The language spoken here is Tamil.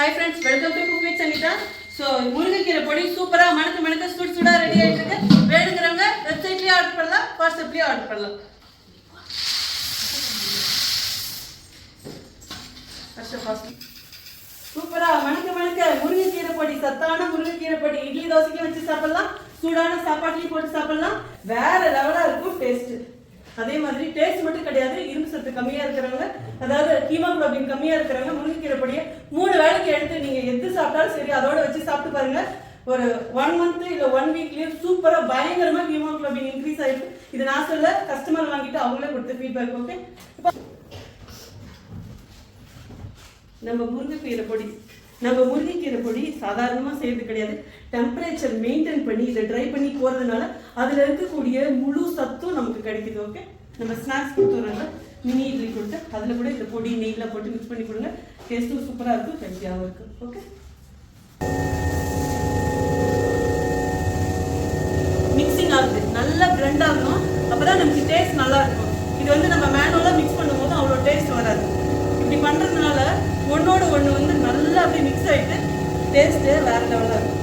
Hi friends welcome to cook with Sanitha so முருங்கைக்கீரை பொடி சூப்பராக மணக்க மணக்க சுடு சுடாக ரெடி ஆகிட்டு இருக்கு வேணுங்கிறவங்க வெப்சைட்லேயே ஆர்டர் பண்ணலாம் வாட்ஸ்அப்லேயே ஆர்டர் பண்ணலாம். சூப்பரா மணக்க மணக்க முருங்கைக்கீரை பொடி சத்தான முருங்கைக்கீரை பொடி இட்லி தோசைக்கு வச்சு சாப்பிடலாம் சூடான சாப்பாட்லையும் போட்டு சாப்பிடலாம். வேற லெவலா இருக்கும் டேஸ்ட் அதே மாதிரி டேஸ்ட் மட்டும் கிடையாது இரும்பு சத்து கம்மியா இருக்கிறவங்க அதாவது ஹீமோகுளோபின் கம்மியா இருக்கிறவங்க முருங்கைக்கீரை பொடியை மூணு வேலைக்கு எடுத்து நீங்க எது சாப்பிட்டாலும் சரி அதோட வச்சு சாப்பிட்டு பாருங்க. ஒரு ஒன் மந்த் இல்ல ஒன் வீக்லயே சூப்பரா பயங்கரமா ஹீமோகுளோபின் இன்க்ரீஸ் ஆயிருக்கு இது நான் சொல்ல கஸ்டமர் வாங்கிட்டு அவங்களே கொடுத்த ஃபீட்பேக் ஓகே நம்ம முருங்கைக்கீரை பொடி. நம்ம முருங்கைக்கீரை பொடி சாதாரணமாக செய்யறது கிடையாது. டெம்பரேச்சர் மெயின்டைன் பண்ணி இதை ட்ரை பண்ணி போகிறதுனால அதில் இருக்கக்கூடிய முழு சத்தும் நமக்கு கிடைக்குது ஓகே நம்ம ஸ்நாக்ஸ் கொடுத்துறோம்ல மினி இட்லி கொடுத்து அதில் கூட இந்த பொடி நெய்லாம் போட்டு மிக்ஸ் பண்ணி கொடுங்க. டேஸ்ட்டும் சூப்பராக இருக்கும் ஹெல்த்தியாகவும் இருக்கும் ஓகே மிக்சிங் ஆகுது நல்லா பிளெண்ட் ஆகணும் அப்பதான் நமக்கு டேஸ்ட் நல்லா இருக்கும் இது வந்து நம்ம மேனுவலாக மிக்ஸ் பண்ணும்போது அவ்வளோ டேஸ்ட் வராது. இப்படி பண்ணுறதுனால ஒன்னோட ஒன்று வந்து நல்லா அப்படியே மிக்ஸ் ஆகிட்டு டேஸ்ட்டு வேற லெவலாக இருக்கும்.